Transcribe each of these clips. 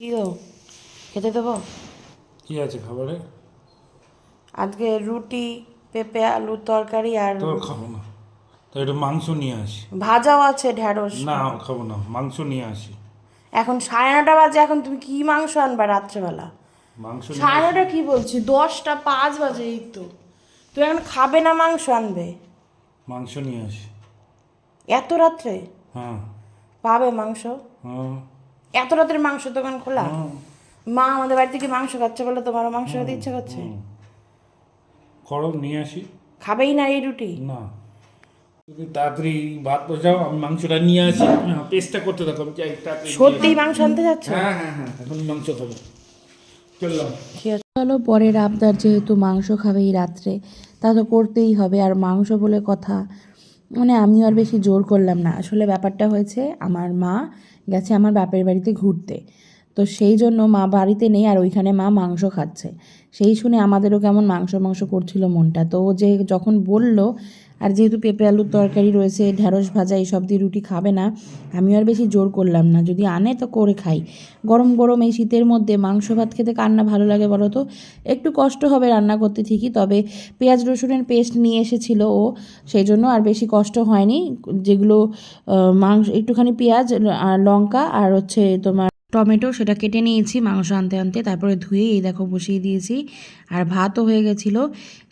কি গো? খেতে দেবো? কি আছে খাবারে? আজকে রুটি পেঁপে আলুর তরকারি আর তোর খাব না। তো একটু মাংস নিয়ে আসি। ভাজাও আছে ঢ্যাঁড়স। না খাব না মাংস নিয়ে আসি। এখন সাড়ে নটা বাজে এখন তুমি কি মাংস আনবা রাত্রেবেলা? মাংস নিয়ে সাড়ে নটা কি বলছি? দশটা পাঁচ বাজে এই তো। তুমি এখন খাবে না মাংস আনবে? মাংস নিয়ে আসি। এত রাত্রে? হ্যাঁ। পাবে মাংস? হ্যাঁ। এত রাতের মাংস দোকান খোলা। মা আমাদের বাড়ি থেকে মাংস খাচ্ছে বলে তোমারও মাংস খেতে ইচ্ছা করছে? করো নিয়ে আসি। খাবেই না এই রুটি? না। তুমি তাড়াতাড়ি ভাত বসাও আমি মাংসটা নিয়ে আসি। হ্যাঁ পেস্টটা করতে থাকো আমি তাড়াতাড়ি নিয়ে সত্যিই মাংস আনতে যাচ্ছ? হ্যাঁ হ্যাঁ হ্যাঁ এখন মাংস খাব। চললাম চলো পরের আবদার যেহেতু মাংস খাবে এই রাত্রে তা তো করতেই হবে আর মাংস বলে কথা মানে আমিও আর বেশি জোর করলাম না। আসলে ব্যাপারটা হয়েছে, আমার মা গেছে আমার বাপের বাড়িতে ঘুরতে। তো সেই জন্য মা বাড়িতে নেই আর ওইখানে মা মাংস খাচ্ছে। সেই শুনে আমাদেরও কেমন মাংস মাংস করছিল মনটা। তো যে যখন বলল, আর যেহেতু পেঁপে আলুর তরকারি রয়েছে ঢ্যাঁড়স ভাজা এইসব দিয়ে রুটি খাবে না, আমিও আর বেশি জোর করলাম না। যদি আনে তো করে খাই। গরম গরম এই শীতের মধ্যে মাংস ভাত খেতে কান্না ভালো লাগে বলো তো? একটু কষ্ট হবে রান্না করতে ঠিকই, তবে পেঁয়াজ রসুনের পেস্ট নিয়ে এসেছিল ও, সেই জন্য আর বেশি কষ্ট হয়নি। যেগুলো মাংস, একটুখানি পেঁয়াজ লঙ্কা আর হচ্ছে তোমার টমেটো সেটা কেটে নিয়েছি, মাংস আনতে আনতে তারপরে ধুয়ে এই দেখো বসিয়ে দিয়েছি। আর ভাতও হয়ে গেছিল,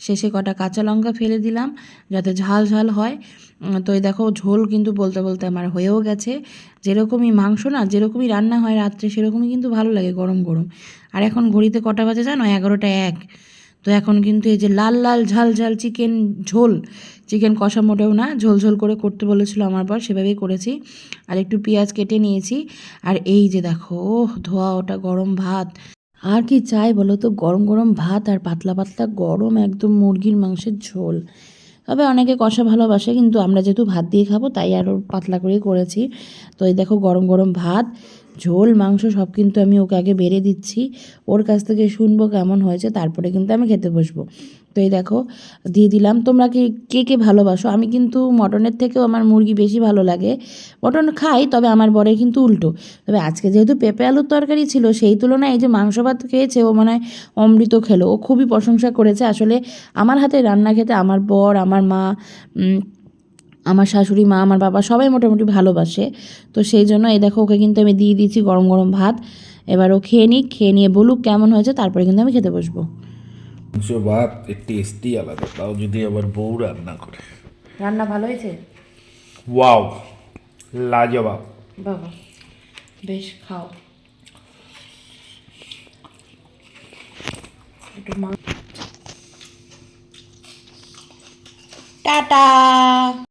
শেষে কটা কাঁচা লঙ্কা ফেলে দিলাম যাতে ঝাল ঝাল হয়। তো এই দেখো ঝোল কিন্তু বলতে বলতে আমার হয়েও গেছে। যেরকমই মাংস না, যেরকমই রান্না হয় রাত্রে সেরকমই কিন্তু ভালো লাগে গরম গরম। আর এখন ঘড়িতে কটা বাজে জানো? এগারোটা এক। তো এখন কিন্তু এই যে লাল লাল, ঝাল ঝাল চিকেন ঝোল, চিকেন কষা মোটেও না, ঝোল ঝোল করে করতে বলেছিল আমার পর সেভাবেই করেছি। আর একটু পেঁয়াজ কেটে নিয়েছি। আর এই যে দেখো ধোয়া ওটা গরম ভাত। আর কি চাই বলো তো, গরম গরম ভাত আর পাতলা পাতলা, গরম একদম মুরগির মাংসের ঝোল। তবে অনেকে কষা ভালোবাসে, কিন্তু আমরা যেহেতু ভাত দিয়ে খাব, তাই আরও পাতলা করেই করেছি। তো এই দেখো গরম গরম ভাত, ঝোল, মাংস সব কিন্তু আমি ওকে আগে বেড়ে দিচ্ছি। ওর কাছ থেকে শুনব কেমন হয়েছে, তারপরে কিন্তু আমি খেতে বসবো। তো এই দেখো। দিয়ে দিলাম, তোমরা কি, কে কে ভালোবাসো? আমি কিন্তু মটনের থেকেও আমার মুরগি বেশি ভালো লাগে। মটন খাই, তবে আমার বরে কিন্তু উল্টো। তবে আজকে যেহেতু পেঁপে আলুর তরকারি ছিল, সেই তুলনায় এই যে মাংস ভাত খেয়েছে, ও মনে হয় অমৃত খেলো। ও খুবই প্রশংসা করেছে। আসলে আমার হাতে রান্না খেতে আমার বর, আমার মা আমার শাশুড়ি, মা, আমার বাবা সবাই মোটামুটি ভালোবাসে। তো সেই জন্য এই দেখো, ওকে কিন্তু আমি দিয়ে দিয়েছি গরম গরম ভাত। এবার ও খেয়ে নিই খেয়ে নিয়ে বলুক কেমন হয়েছে, তারপরে কিন্তু আমি খেতে বসবো। মাংস ভাত টেস্টই আলাদা তাও যদি আবার বউ রান্না করে। রান্না ভালো হয়েছে? ওয়াও লাজবাব। বাবা বেশ খাও। একটু মা টাটা।